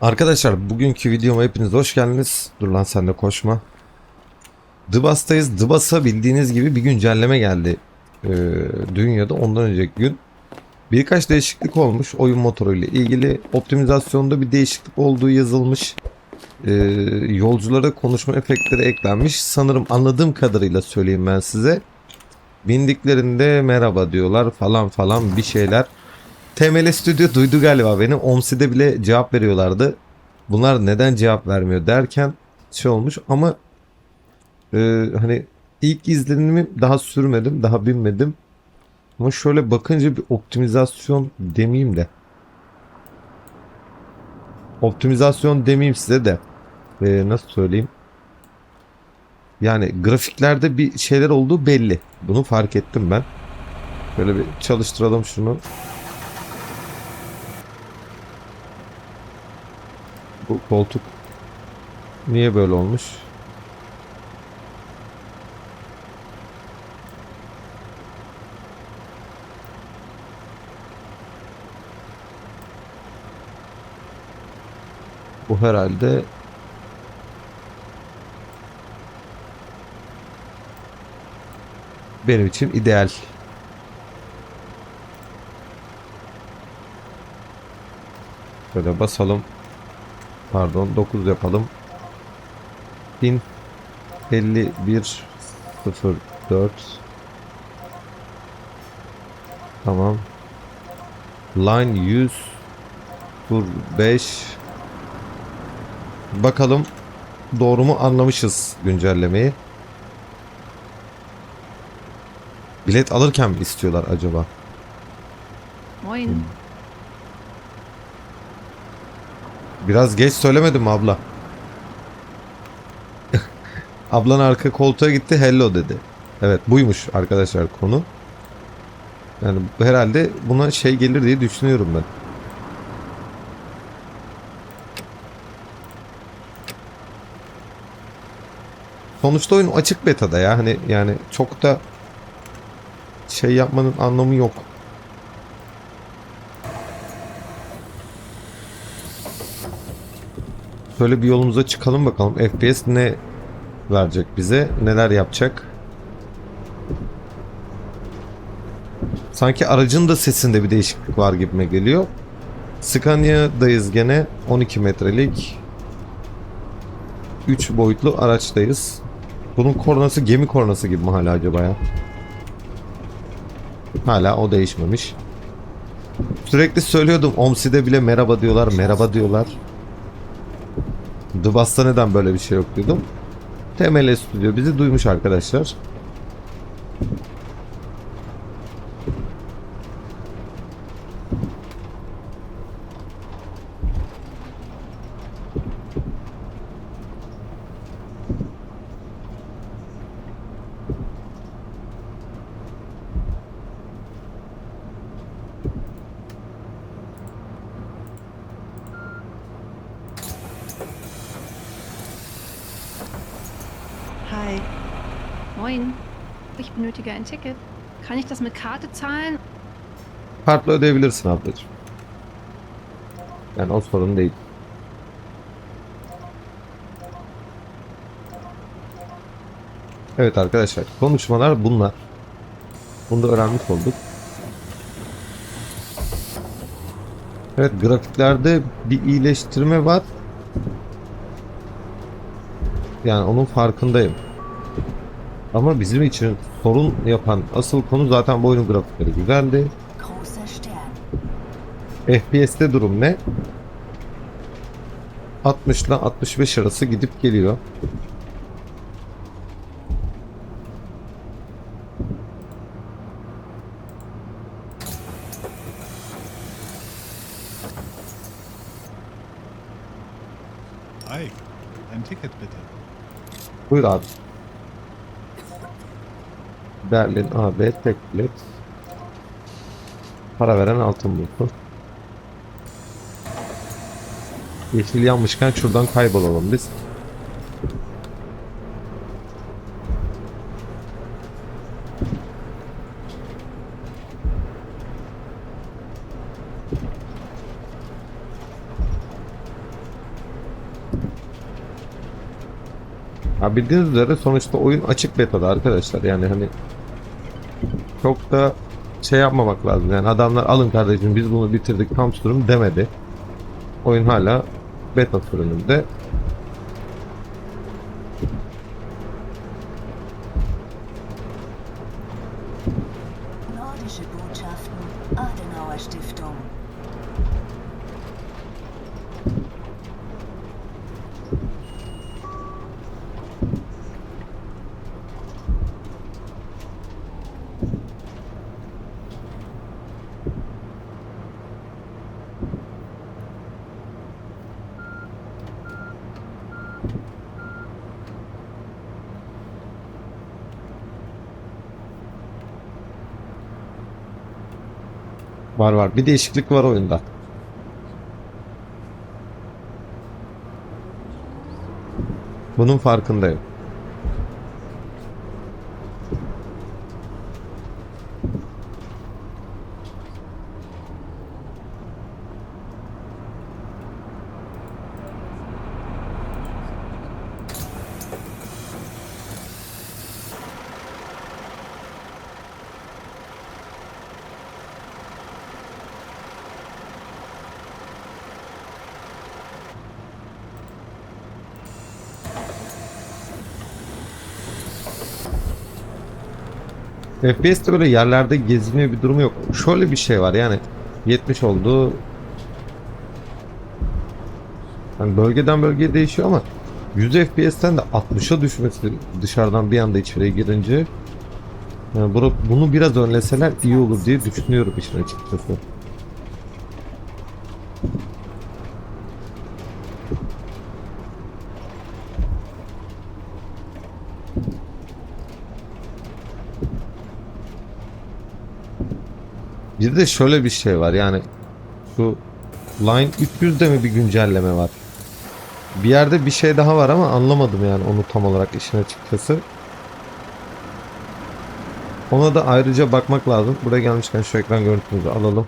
Arkadaşlar bugünkü videoma hepiniz hoş geldiniz. Dur lan sen de koşma. Dıbas'tayız. Dıbas'a bildiğiniz gibi bir güncelleme geldi. Ee, dünyada ondan önceki gün. Birkaç değişiklik olmuş oyun motoru ile ilgili. Optimizasyonda bir değişiklik olduğu yazılmış. Ee, yolculara konuşma efektleri eklenmiş. Sanırım anladığım kadarıyla söyleyeyim ben size. Bindiklerinde merhaba diyorlar falan falan bir şeyler. TML Studio duydu galiba beni. OMSI'de bile cevap veriyorlardı. Bunlar neden cevap vermiyor derken şey olmuş ama e, hani ilk izlenimi daha sürmedim, daha binmedim. Ama şöyle bakınca bir optimizasyon demeyeyim de. Optimizasyon demeyeyim size de. E, nasıl söyleyeyim? Yani grafiklerde bir şeyler olduğu belli. Bunu fark ettim ben. Şöyle bir çalıştıralım şunu. Bu koltuk niye böyle olmuş? Bu herhalde benim için ideal. Böyle basalım. Pardon 9 yapalım. 1051 04 Tamam. Line 100 05 Bakalım doğru mu anlamışız güncellemeyi. Bilet alırken mi istiyorlar acaba? Moin. Biraz geç söylemedim mi abla? Ablan arka koltuğa gitti hello dedi. Evet buymuş arkadaşlar konu. Yani herhalde buna şey gelir diye düşünüyorum ben. Sonuçta oyun açık beta'da ya hani yani çok da şey yapmanın anlamı yok. Şöyle bir yolumuza çıkalım bakalım. FPS ne verecek bize? Neler yapacak? Sanki aracın da sesinde bir değişiklik var gibime geliyor. Scania'dayız gene. 12 metrelik 3 boyutlu araçtayız. Bunun kornası gemi kornası gibi mi hala acaba ya? Hala o değişmemiş. Sürekli söylüyordum OMSI'de bile merhaba diyorlar, merhaba diyorlar. Dıbas'ta neden böyle bir şey yok diyordum. TML Studio bizi duymuş arkadaşlar. Hi. Moin. Ich benötige ein Ticket. Kann ich das mit Karte zahlen? Kartla ödeyebilirsin ablacığım. Yani o sorun değil. Evet arkadaşlar konuşmalar bunlar. Bunu da öğrenmiş olduk. Evet grafiklerde bir iyileştirme var. Yani onun farkındayım. Ama bizim için sorun yapan asıl konu zaten bu oyunun grafikleri güzeldi. FPS'te durum ne? 60 ile 65 arası gidip geliyor. Hi, ein Ticket bitte. Buyur abi. Berlin AB tek bilet. Para veren altın bloku. Yeşil yanmışken şuradan kaybolalım biz. Ya bildiğiniz üzere sonuçta oyun açık beta'da arkadaşlar. Yani hani çok da şey yapmamak lazım. Yani adamlar alın kardeşim biz bunu bitirdik tam sürüm demedi. Oyun hala beta sürümünde. Var var. Bir değişiklik var oyunda. Bunun farkındayım. FPS'te böyle yerlerde gezme bir durumu yok. Şöyle bir şey var yani 70 oldu. Yani bölgeden bölgeye değişiyor ama 100 FPS'ten de 60'a düşmesi dışarıdan bir anda içeriye girince yani bunu, biraz önleseler iyi olur diye düşünüyorum işin açıkçası. Bir de şöyle bir şey var yani şu Line 300'de mi bir güncelleme var? Bir yerde bir şey daha var ama anlamadım yani onu tam olarak işin açıkçası. Ona da ayrıca bakmak lazım. Buraya gelmişken şu ekran görüntümüzü alalım.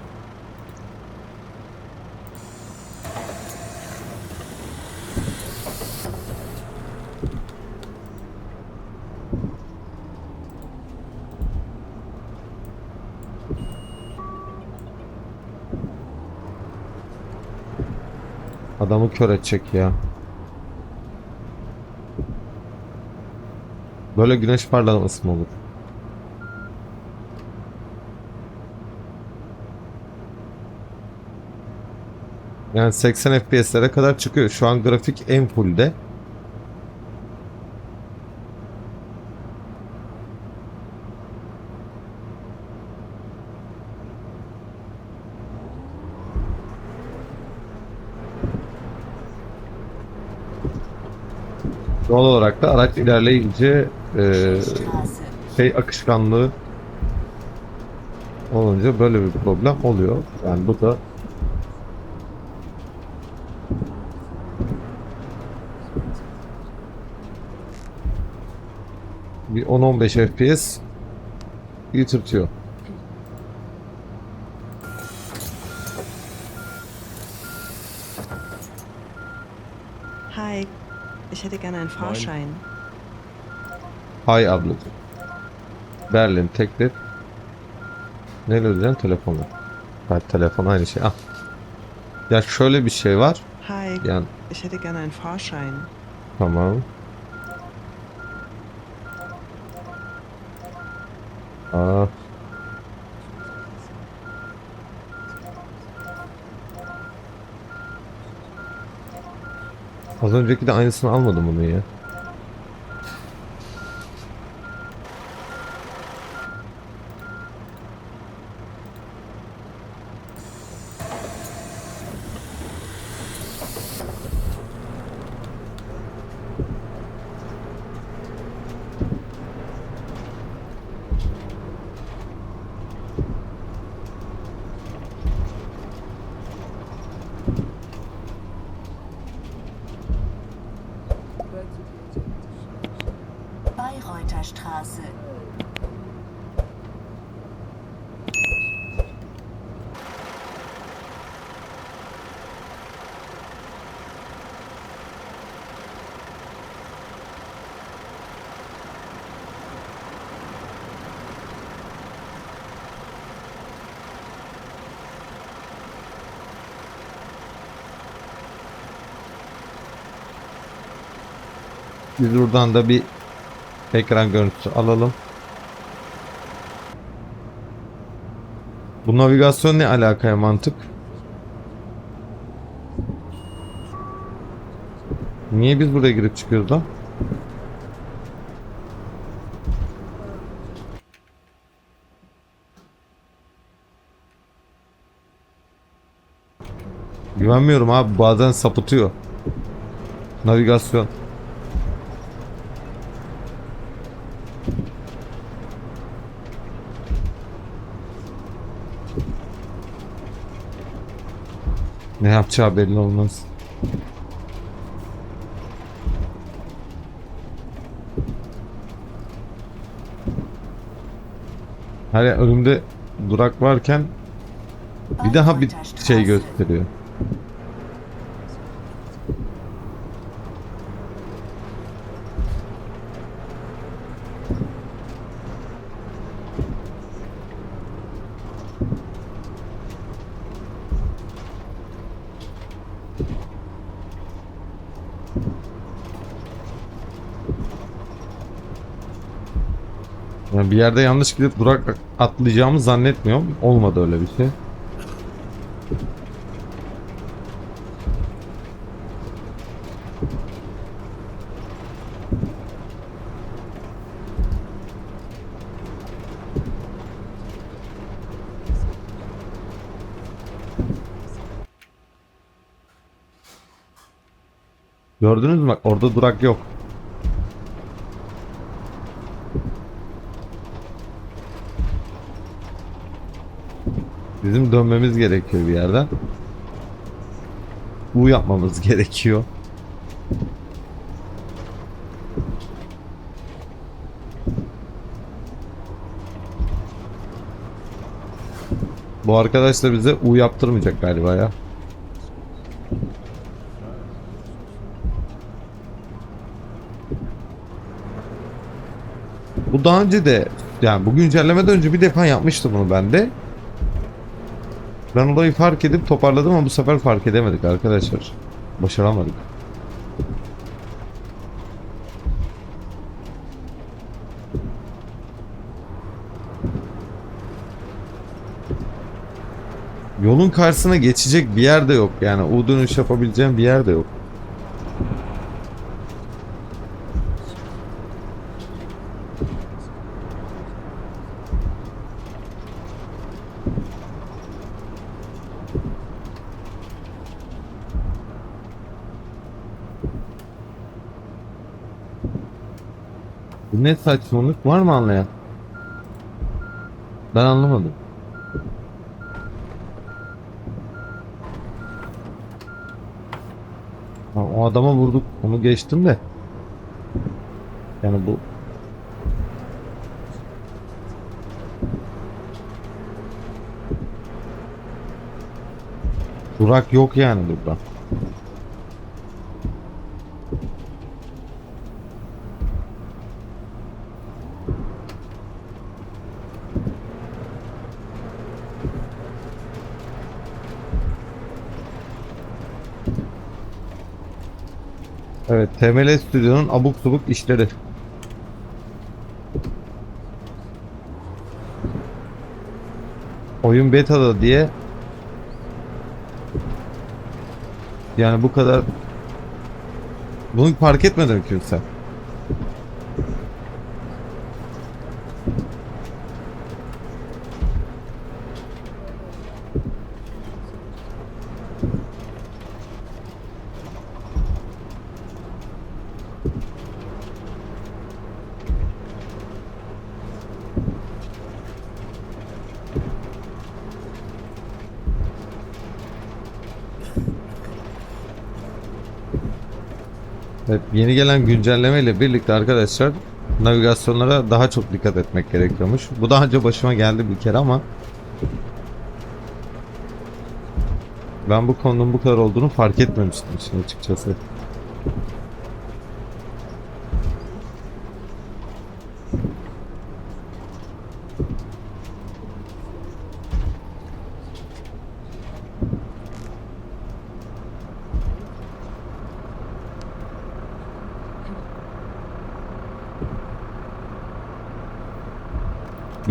Kör edecek ya. Böyle güneş parlaması mı olur? Yani 80 FPS'lere kadar çıkıyor. Şu an grafik en fullde. Doğal olarak da araç ilerleyince e, şey akışkanlığı olunca böyle bir problem oluyor. Yani bu da bir 10-15 FPS yitirtiyor. Hi, ich hätte gerne einen Fahrschein. Hay ablacığım. Berlin teklif. Neyle ödeyeceksin? Telefonla. Ha, telefon aynı şey. Ah. Ya şöyle bir şey var. Hi, Yani ich hätte gerne einen Fahrschein. Tamam. Aa. Az önceki de aynısını almadım bunu ya. Biz buradan da bir ekran görüntüsü alalım. Bu navigasyon ne alakaya mantık? Niye biz buraya girip çıkıyoruz lan? Güvenmiyorum abi bazen sapıtıyor. Navigasyon. Ne yapacağı belli olmaz. Hani önümde durak varken bir daha bir şey gösteriyor. Yerde yanlış gidip durak atlayacağımı zannetmiyorum. Olmadı öyle bir şey. Gördünüz mü? Orada durak yok. Bizim dönmemiz gerekiyor bir yerden. Bu yapmamız gerekiyor. Bu arkadaş da bize U yaptırmayacak galiba ya. Bu daha önce de yani bu güncellemeden önce bir defa yapmıştı bunu bende. Ben olayı fark edip toparladım ama bu sefer fark edemedik arkadaşlar. Başaramadık. Yolun karşısına geçecek bir yer de yok. Yani U dönüş yapabileceğim bir yer de yok. Bu ne saçmalık var mı anlayan? Ben anlamadım. O adama vurduk. Onu geçtim de. Yani bu Durak yok yani burada. Evet, TML Stüdyo'nun abuk subuk işleri. Oyun beta'da diye yani bu kadar bunu fark etmedi mi Evet, yeni gelen güncelleme ile birlikte arkadaşlar navigasyonlara daha çok dikkat etmek gerekiyormuş. Bu daha önce başıma geldi bir kere ama ben bu konunun bu kadar olduğunu fark etmemiştim şimdi açıkçası.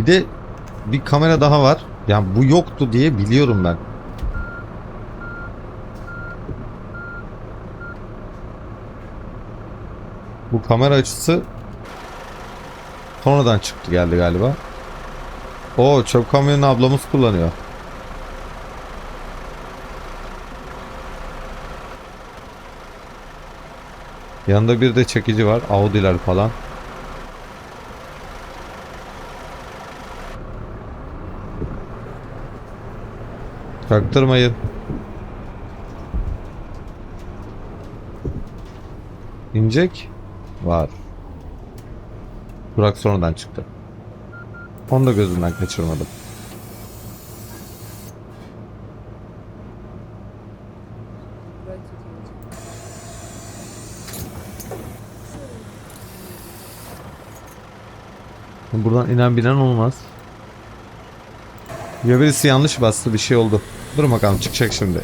Bir de bir kamera daha var. Yani bu yoktu diye biliyorum ben. Bu kamera açısı sonradan çıktı geldi galiba. O çöp kamyonunu ablamız kullanıyor. Yanında bir de çekici var. Audi'ler falan. Çaktırmayın. İnecek. Var. Burak sonradan çıktı. Onu da gözümden kaçırmadım. Buradan inen binen olmaz. Ya birisi yanlış bastı bir şey oldu. Dur bakalım çıkacak şimdi.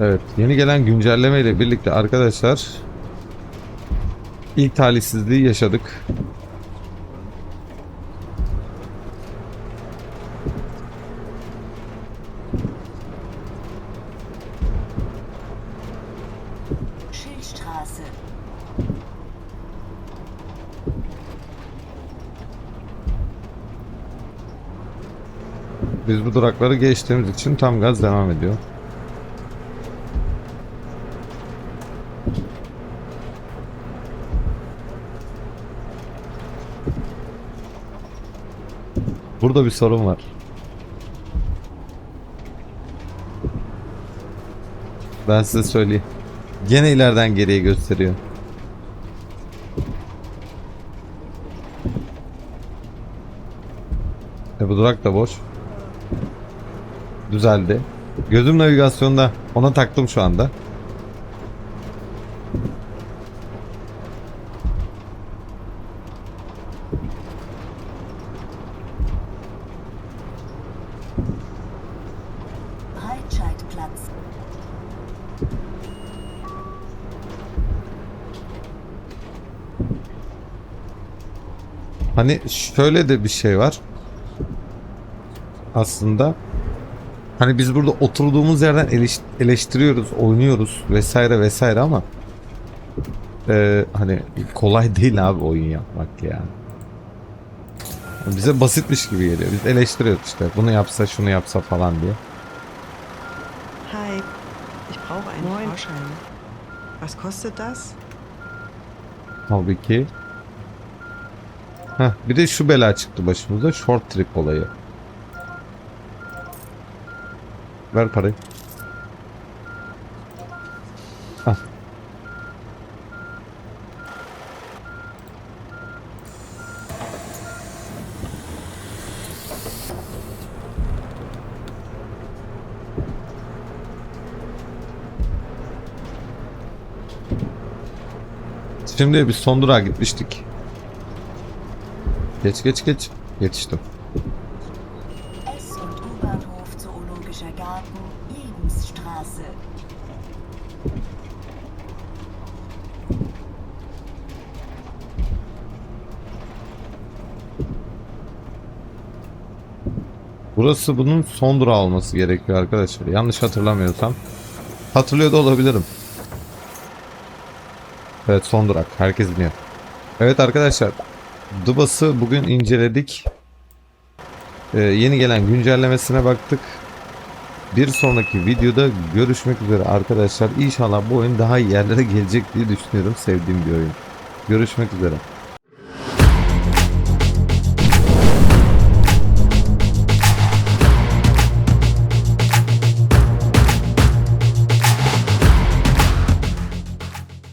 Evet yeni gelen güncelleme ile birlikte arkadaşlar ilk talihsizliği yaşadık. Biz bu durakları geçtiğimiz için tam gaz devam ediyor. Burada bir sorun var. Ben size söyleyeyim. Gene ileriden geriye gösteriyor. E bu durak da boş. Düzeldi. Gözüm navigasyonda. Ona taktım şu anda. Hani şöyle de bir şey var. Aslında hani biz burada oturduğumuz yerden eleş- eleştiriyoruz, oynuyoruz vesaire vesaire ama e, hani kolay değil abi oyun yapmak ya. Bize basitmiş gibi geliyor. Biz eleştiriyoruz işte. Bunu yapsa, şunu yapsa falan diye. Hi, ich brauche einen Moin. Fahrschein. Was kostet das? Halbuki Heh, bir de şu bela çıktı başımıza. Short trip olayı. Ver parayı. Al. Şimdi biz son durağa gitmiştik. Geç geç geç. Yetiştim. Burası bunun son durağı olması gerekiyor arkadaşlar. Yanlış hatırlamıyorsam. Hatırlıyor da olabilirim. Evet son durak. Herkes biliyor. Evet arkadaşlar. Dıbas'ı bugün inceledik. Ee, yeni gelen güncellemesine baktık. Bir sonraki videoda görüşmek üzere arkadaşlar. İnşallah bu oyun daha iyi yerlere gelecek diye düşünüyorum. Sevdiğim bir oyun. Görüşmek üzere.